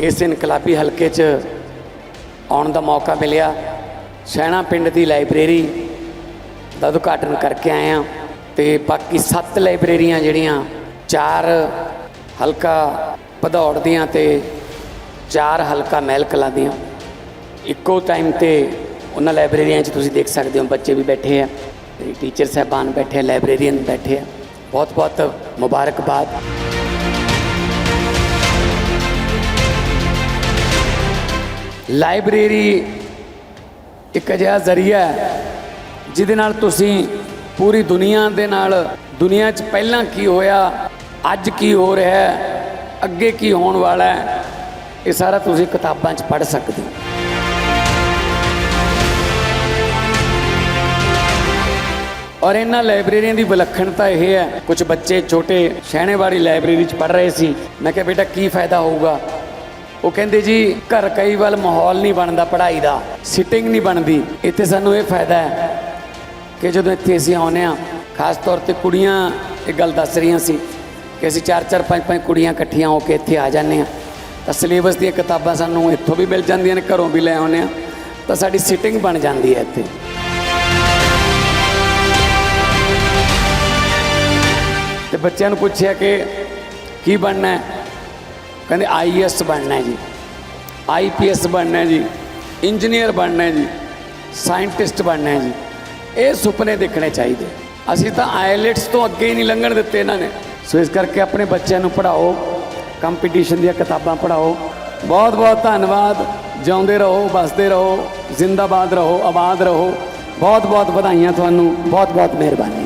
ਇਸ ਇਨਕਲਾਬੀ ਹਲਕੇ 'ਚ ਆਉਣ ਦਾ ਮੌਕਾ ਮਿਲਿਆ। ਸ਼ੈਣਾ ਪਿੰਡ ਦੀ ਲਾਇਬ੍ਰੇਰੀ ਦਾ ਉਦਘਾਟਨ ਕਰਕੇ ਆਏ ਹਾਂ ਤੇ ਬਾਕੀ ਸੱਤ ਲਾਇਬ੍ਰੇਰੀਆਂ ਜਿਹੜੀਆਂ, ਚਾਰ ਹਲਕਾ ਭਦੌੜ ਦੀਆਂ ਤੇ ਚਾਰ ਹਲਕਾ ਮਹਿਲ ਕਲਾਂ ਦੀਆਂ। ਇੱਕੋ ਟਾਈਮ ਤੇ ਉਹਨਾਂ ਲਾਇਬ੍ਰੇਰੀਆਂ 'ਚ ਤੁਸੀਂ ਦੇਖ ਸਕਦੇ ਹੋ, ਬੱਚੇ ਵੀ ਬੈਠੇ ਆ ਤੇ ਟੀਚਰ ਸਾਹਿਬਾਨ ਬੈਠੇ ਆ, ਲਾਇਬ੍ਰੇਰੀਅਨ ਬੈਠੇ ਆ। ਬਹੁਤ ਬਹੁਤ ਮੁਬਾਰਕਬਾਦ। ਲਾਇਬ੍ਰੇਰੀ ਇੱਕ ਅਜਿਹਾ ਜ਼ਰੀਆ ਹੈ, ਜਿਹਦੇ ਨਾਲ ਤੁਸੀਂ ਪੂਰੀ ਦੁਨੀਆ ਦੇ ਨਾਲ, ਦੁਨੀਆ 'ਚ ਪਹਿਲਾਂ ਕੀ ਹੋਇਆ, ਅੱਜ ਕੀ ਹੋ ਰਿਹਾ ਹੈ, ਅੱਗੇ ਕੀ ਹੋਣ ਵਾਲਾ ਹੈ, ਇਹ ਸਾਰਾ ਤੁਸੀਂ ਕਿਤਾਬਾਂ 'ਚ ਪੜ੍ਹ ਸਕਦੇ ਹੋ। ਔਰ ਇਹਨਾਂ ਲਾਇਬ੍ਰੇਰੀਆਂ ਦੀ ਵਿਲੱਖਣਤਾ ਇਹ ਹੈ, ਕੁਝ ਬੱਚੇ ਛੋਟੇ ਸਹਿਣੇ ਵਾਲੀ ਲਾਇਬ੍ਰੇਰੀ 'ਚ ਪੜ੍ਹ ਰਹੇ ਸੀ, ਮੈਂ ਕਿਹਾ ਬੇਟਾ ਕੀ ਫਾਇਦਾ ਹੋਊਗਾ? ਉਹ ਕਹਿੰਦੇ ਜੀ, ਘਰ ਕਈ ਵਾਰ ਮਾਹੌਲ ਨਹੀਂ ਬਣਦਾ ਪੜ੍ਹਾਈ ਦਾ ਸਿਟਿੰਗ ਨਹੀਂ ਬਣਦੀ। ਇੱਥੇ ਸਾਨੂੰ ਇਹ ਫਾਇਦਾ ਹੈ ਕਿ ਜਦੋਂ ਇੱਥੇ ਅਸੀਂ ਆਉਂਦੇ ਹਾਂ, ਖਾਸ ਤੌਰ ਤੇ ਕੁੜੀਆਂ, ਇਹ ਗੱਲ ਦੱਸ ਰਹੀਆਂ ਸੀ ਕਿ ਅਸੀਂ ਚਾਰ ਚਾਰ, ਪੰਜ ਪੰਜ ਕੁੜੀਆਂ ਇਕੱਠੀਆਂ ਹੋ ਕੇ ਇੱਥੇ ਆ ਜਾਂਦੇ ਹਾਂ। ਤਾਂ ਸਿਲੇਬਸ ਦੀਆਂ ਕਿਤਾਬਾਂ ਸਾਨੂੰ ਇੱਥੋਂ ਵੀ ਮਿਲ ਜਾਂਦੀਆਂ ਨੇ, ਘਰੋਂ ਵੀ ਲੈ ਆਉਂਦੇ ਹਾਂ। ਤਾਂ ਸਾਡੀ ਸਿਟਿੰਗ ਬਣ ਜਾਂਦੀ ਹੈ ਇੱਥੇ। ਤੇ ਬੱਚਿਆਂ ਨੂੰ ਪੁੱਛਿਆ ਕਿ ਕੀ ਬਣਨਾ ਹੈ? ਕਹਿੰਦੇ ਆਈਐਸ ਬਣਨਾ ਹੈ ਜੀ ਆਈਪੀਐਸ ਬਣਨਾ ਜੀ, ਇੰਜੀਨੀਅਰ ਬਣਨਾ ਜੀ, ਸਾਇੰਟਿਸਟ ਬਣਨਾ ਜੀ। ਇਹ ਸੁਪਨੇ ਦੇਖਣੇ ਚਾਹੀਦੇ। ਅਸੀਂ ਤਾਂ ਆਇਲਟਸ ਤੋਂ ਅੱਗੇ ਹੀ ਨਹੀਂ ਲੰਘਣ ਦਿੱਤੇ ਇਹਨਾਂ ਨੇ। ਸੋ ਇਸ ਕਰਕੇ ਆਪਣੇ ਬੱਚਿਆਂ ਨੂੰ ਪੜ੍ਹਾਓ, ਕੰਪੀਟੀਸ਼ਨ ਦੀਆਂ ਕਿਤਾਬਾਂ ਪੜ੍ਹਾਓ। ਬਹੁਤ ਬਹੁਤ ਧੰਨਵਾਦ। ਜਿਉਂਦੇ ਰਹੋ ਬਸਦੇ ਰਹੋ, ਜ਼ਿੰਦਾਬਾਦ ਰਹੋ, ਆਬਾਦ ਰਹੋ। ਬਹੁਤ ਬਹੁਤ ਵਧਾਈਆਂ ਤੁਹਾਨੂੰ। ਬਹੁਤ ਬਹੁਤ ਮਿਹਰਬਾਨੀ।